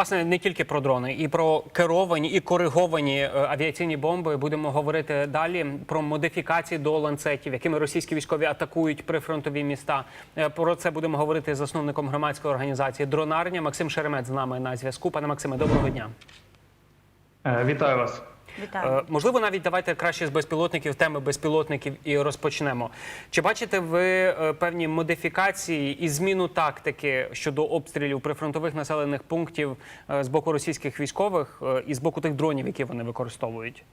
Власне, не тільки про дрони, і про керовані і кориговані е, авіаційні бомби. Будемо говорити далі про модифікації до ланцетів, якими російські військові атакують прифронтові міста. Е, Про це будемо говорити з засновником громадської організації Дронарня Максим Шеремет з нами на зв'язку. Пане Максиме, доброго дня. Е, Вітаю вас. Вітаю. Е, Можливо, навіть давайте краще з безпілотників, теми безпілотників і розпочнемо. Чи бачите ви е, певні модифікації і зміну тактики щодо обстрілів прифронтових населених пунктів е, з боку російських військових і з боку тих дронів, які вони використовують?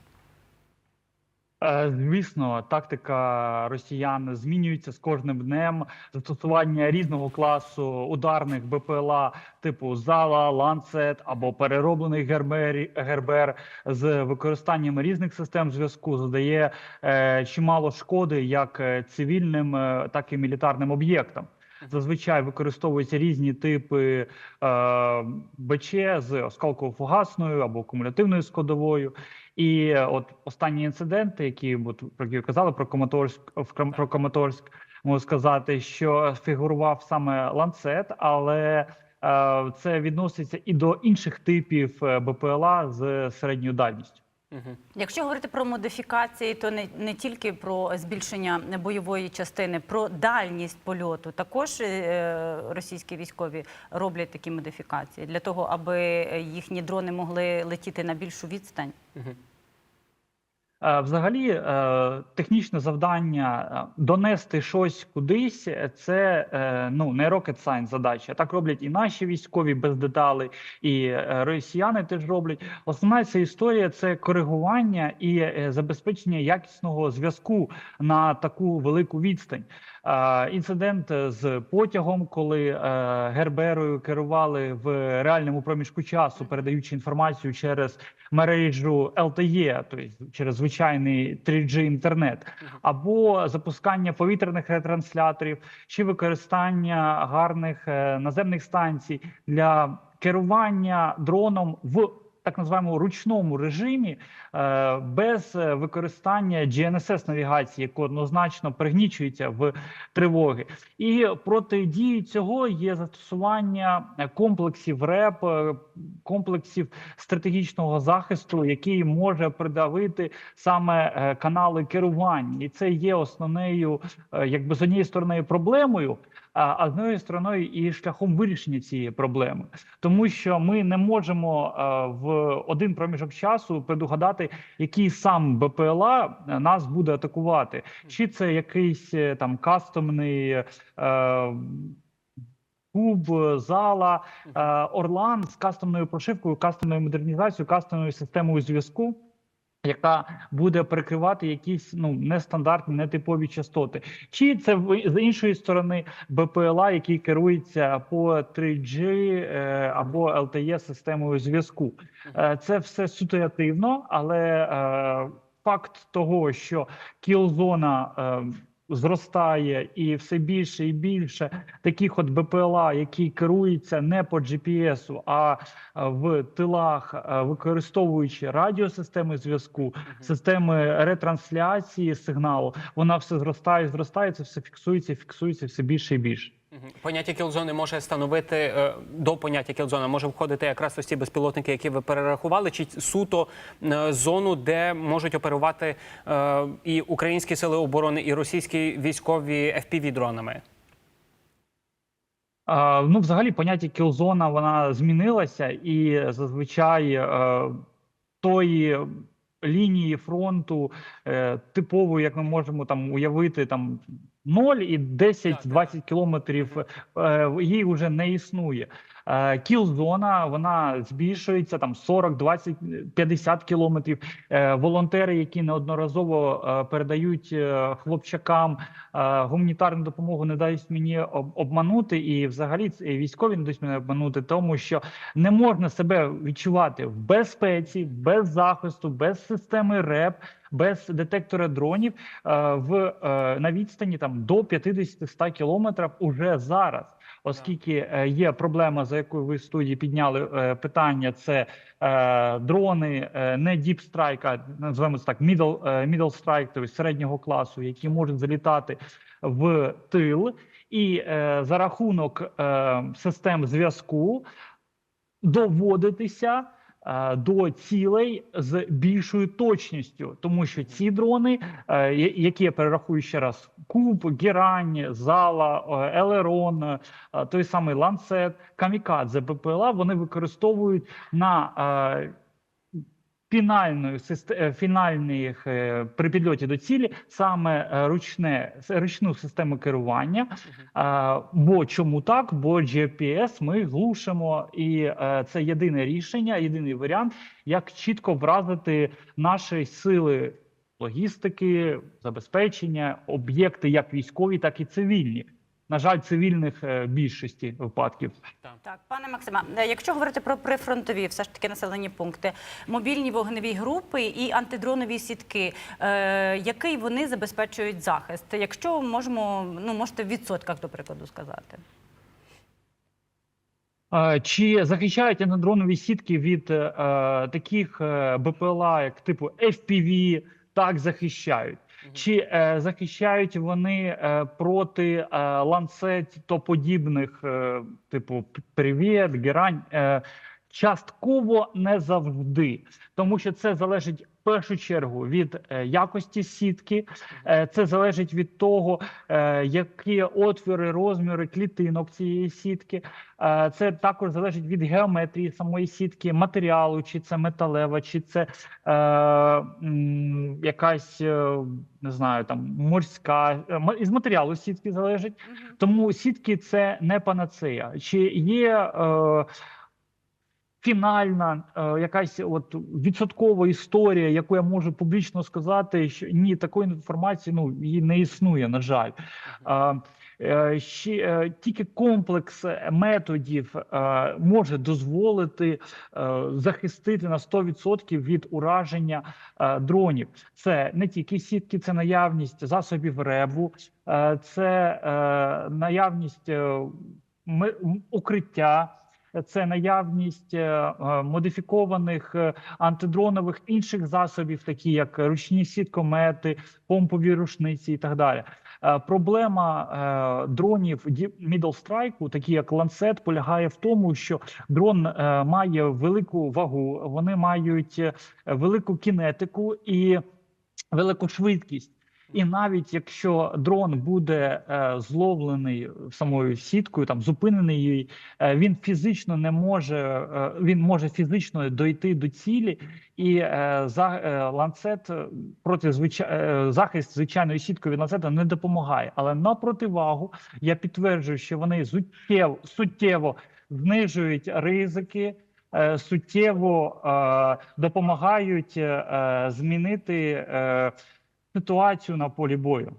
Е, Звісно, тактика росіян змінюється з кожним днем. Застосування різного класу ударних БПЛА типу зала, ланцет або перероблений гербер, гербер з використанням різних систем зв'язку задає е, чимало шкоди як е, цивільним, е, так і мілітарним об'єктам. Зазвичай використовуються різні типи е, БЧ з осколково-фугасною або кумулятивною складовою. І е, от останні інциденти, які от, про які казали про Коматорськ в Крам- про Коматорськ, можу сказати, що фігурував саме ланцет, але е, це відноситься і до інших типів е, БПЛА з середньою дальністю. Угу. Якщо говорити про модифікації, то не, не тільки про збільшення бойової частини, про дальність польоту. Також е, російські військові роблять такі модифікації для того, аби їхні дрони могли летіти на більшу відстань. Е, Взагалі, е, технічне завдання е, донести щось кудись, е, це е, ну не rocket science задача. Так роблять і наші військові без деталей, і е, росіяни теж роблять. Основна ця історія це коригування і е, забезпечення якісного зв'язку на таку велику відстань. Е, Інцидент з потягом, коли е, Герберою керували в реальному проміжку часу, передаючи інформацію через мережу LTE, тобто через звичайний 3G інтернет, або запускання повітряних ретрансляторів, чи використання гарних е, наземних станцій для керування дроном в так називаємо ручному режимі е, без е, використання GNSS навігації, яка однозначно пригнічується в тривоги. І протидією цього є застосування комплексів РЕП, е, комплексів стратегічного захисту, який може придавити саме канали керування, і це є основною, якби з однієї сторони проблемою. Однієї сторони і шляхом вирішення цієї проблеми, тому що ми не можемо в один проміжок часу предугадати, який сам БПЛА е, нас буде атакувати, чи це якийсь е, там кастомний. Е, Куб, зала, Орлан з кастомною прошивкою, кастомною модернізацією, кастомною системою зв'язку, яка буде прикривати якісь ну нестандартні, нетипові частоти. Чи це з іншої сторони БПЛА, який керується по 3G е, або LTE системою зв'язку? Е, це все ситуативно, але е, факт того, що кілзона е, зростає і все більше і більше таких от БПЛА, які керуються не по GPS, а е, в тилах, е, використовуючи радіосистеми зв'язку, системи ретрансляції сигналу, вона все зростає, зростає, це все фіксується, фіксується все більше і більше. Поняття кілзони може становити е, до поняття кілзона може входити якраз ось ці безпілотники, які ви перерахували, чи суто е, зону, де можуть оперувати е, і українські сили оборони, і російські військові fpv дронами. Ну, взагалі, поняття кілзона вона змінилася, і зазвичай тої лінії фронту е, як ми можемо там уявити, там 0 і 10-20 кілометрів е, її вже не існує. Е, Кіл-зона вона збільшується там 40, 20, 50 кілометрів. Е, Волонтери, які неодноразово передають хлопчакам гуманітарну допомогу, не дають мені обманути, і взагалі військові не дають мене обманути, тому що не можна себе відчувати в безпеці, без захисту, без системи РЕП, без детектора дронів е, в е, на відстані там до 50-100 кілометрів уже зараз. Оскільки е, є проблема, за якою ви в студії підняли питання, це дрони не Deep Strike, а називаємо це так middle, middle strike, тобто середнього класу, які можуть залітати в тил, і е, за рахунок е, систем зв'язку доводитися до цілей з більшою точністю, тому що ці дрони, е, які я перерахую ще раз: Куб, Герань, Зала, е, Елерон, е, той самий Ланцет, Камікадзе, БПЛА, вони використовують на е, фінальної е, фінальних е, при підльоті до цілі саме е, ручне ручну систему керування. Бо чому так? Бо GPS ми глушимо, і це єдине рішення, єдиний варіант, як чітко вразити наші сили логістики, забезпечення, об'єкти, як військові, так і цивільні. На жаль, цивільних е, більшості випадків. Так, пане Максиме, е, якщо говорити про прифронтові, все ж таки населені пункти, мобільні вогневі групи і антидронові сітки, е, який вони забезпечують захист? Якщо можемо, ну можете в відсотках, до прикладу, сказати. Чи захищають антидронові сітки від е, таких е, БПЛА, як типу FPV? Так, захищають. Чи е, захищають вони е, проти е, ланцет то подібних, е, типу Привіт, Герань? Е, частково не завжди, тому що це залежить в першу чергу від е, якості сітки, е, це залежить від того, е, які отвіри, розміри клітинок цієї сітки. Це також залежить від геометрії самої сітки, матеріалу, чи це металева, чи це е, якась не знаю, там морська із матеріалу сітки залежить. Тому сітки це не панацея. Чи є е, фінальна е, якась от відсоткова історія, яку я можу публічно сказати, що ні, такої інформації ну її не існує, на жаль. Е, е, ще е, тільки комплекс методів е, може дозволити е, захистити на 100% від ураження е, дронів. Це не тільки сітки, це наявність засобів ребу, е, це е, наявність е, ми- укриття. Це наявність е, е, модифікованих е, антидронових інших засобів, такі як ручні сіткомети, помпові рушниці і так далі. Проблема дронів middle strike, такі як Lancet, полягає в тому, що дрон має велику вагу, вони мають велику кінетику і велику швидкість. І навіть якщо дрон буде е, зловлений самою сіткою, там зупинений її, е, він фізично не може, е, він може фізично дойти до цілі, і за ланцет проти звича... е, захист звичайної сіткою від ланцета не допомагає. Але на противагу я підтверджую, що вони суттєво суттєво знижують ризики. Суттєво е, допомагають е, змінити ситуацію на полі бою.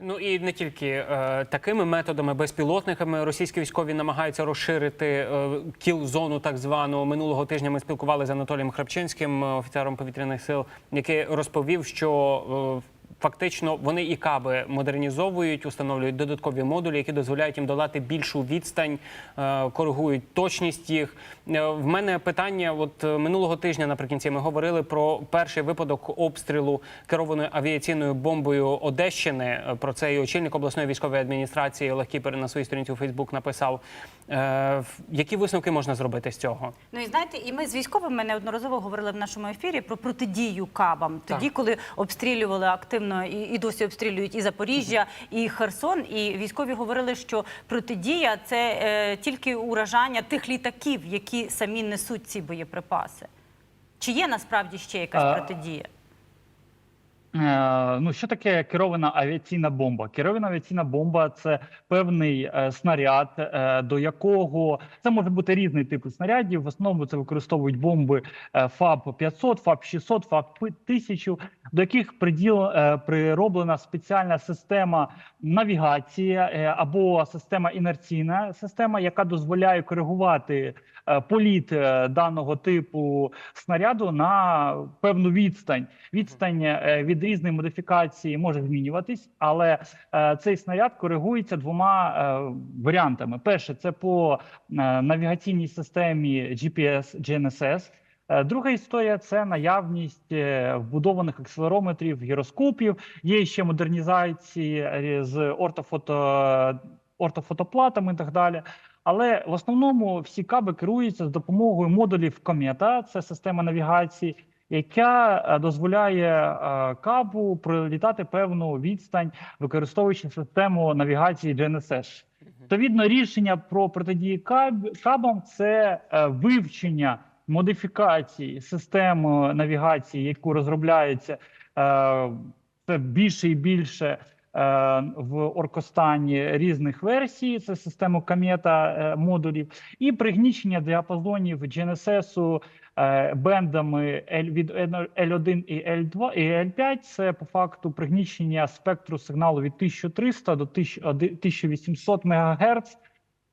Ну і не тільки е, такими методами, безпілотниками російські військові намагаються розширити е, кіл-зону, так звану минулого тижня. Ми спілкувалися з Анатолієм Храпчинським, е, офіцером повітряних сил, який розповів, що е, фактично вони і каби модернізовують, установлюють додаткові модулі, які дозволяють їм долати більшу відстань, е, коригують точність їх. Е, в мене питання: от е, минулого тижня наприкінці ми говорили про перший випадок обстрілу керованою авіаційною бомбою Одещини. Про це і очільник обласної військової адміністрації Олег Кіпер на своїй сторінці у Фейсбук написав. Е, які висновки можна зробити з цього? Ну і знаєте, і ми з військовими неодноразово говорили в нашому ефірі про протидію кабам. Тоді, Так. коли обстрілювали активно і, і досі обстрілюють і Запоріжжя, і Херсон, і військові говорили, що протидія це е, тільки уражання тих літаків, які самі несуть ці боєприпаси. Чи є насправді ще якась А, протидія? Е, Ну, що таке керована авіаційна бомба? Керована авіаційна бомба це певний е, снаряд, е, до якого це може бути різний тип снарядів. В основному це використовують бомби ФАБ 500, ФАБ 600, ФАБ 1000, до яких приділ, прироблена спеціальна система навігації або система інерційна система, яка дозволяє коригувати політ даного типу снаряду на певну відстань. Відстань е, від різної модифікації може змінюватись, але е, цей снаряд коригується двома е, варіантами: перше це по е, навігаційній системі GPS GNSS. Друга історія це наявність вбудованих акселерометрів, гіроскопів. Є ще модернізації з ортофото ортофотоплатами і так далі. Але в основному всі каби керуються з допомогою модулів комета, це система навігації, яка е, дозволяє е, кабу пролітати певну відстань, використовуючи систему навігації GNSS. Відповідно, рішення про протидії каб- кабам це е, вивчення модифікації системи навігації, яку розробляється це більше і більше в Оркостані різних версій. Це систему камета е, модулів, і пригнічення діапазонів GNSS е, бендами від L1 і L2 і L5. Це по факту пригнічення спектру сигналу від 1300 до 1800 МГц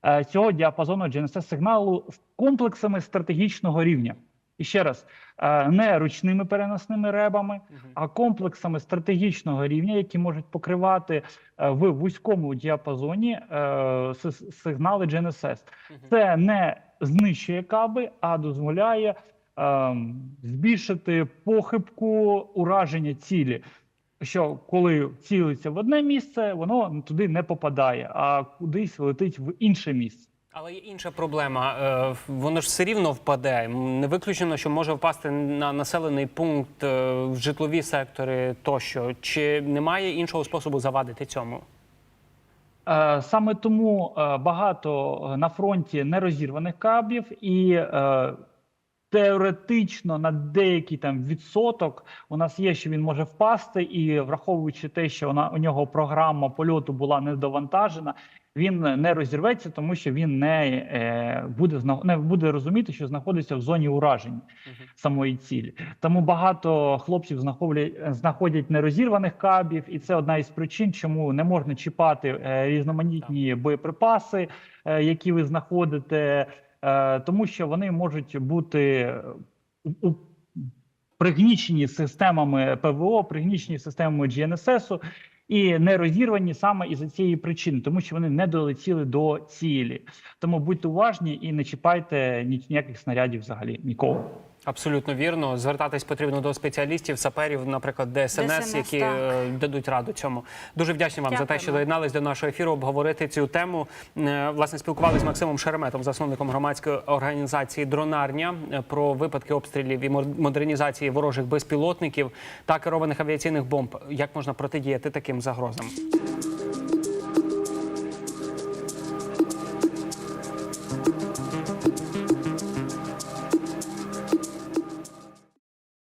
е, цього діапазону GNSS сигналу з комплексами стратегічного рівня. І ще раз, е, не ручними переносними ребами, а комплексами стратегічного рівня, які можуть покривати е, в вузькому діапазоні е, сигнали GNSS. Це не знищує каби, а дозволяє ем, збільшити похибку ураження цілі. Що коли цілиться в одне місце, воно туди не попадає, а кудись летить в інше місце. Але є інша проблема. Е, Воно ж все рівно впаде. Не виключено, що може впасти на населений пункт, е, в житлові сектори тощо. Чи немає іншого способу завадити цьому? Е, Саме тому багато на фронті нерозірваних кабів, і теоретично на деякий там відсоток у нас є, що він може впасти, і враховуючи те, що вона у нього програма польоту була недовантажена, він не розірветься, тому що він не е, буде не буде розуміти, що знаходиться в зоні ураження самої цілі. Тому багато хлопців знаходять, знаходять нерозірваних кабів, і це одна із причин, чому не можна чіпати е, різноманітні боєприпаси, е, які ви знаходите, тому що вони можуть бути у, у- пригнічені системами ПВО, пригнічені системами GNSS і не розірвані саме із цієї причини, тому що вони не долетіли до цілі. Тому будьте уважні і не чіпайте ніяких снарядів взагалі нікого. Абсолютно вірно. Звертатись потрібно до спеціалістів, саперів, наприклад, ДСНС, ДСНС, які так. е, дадуть раду цьому. Дуже вдячні вам за те, що доєднались до нашого ефіру, обговорити цю тему. Е, Власне, спілкувалися з Максимом Шереметом, засновником громадської організації Дронарня е, про випадки обстрілів і модернізації ворожих безпілотників та керованих авіаційних бомб. Як можна протидіяти таким загрозам?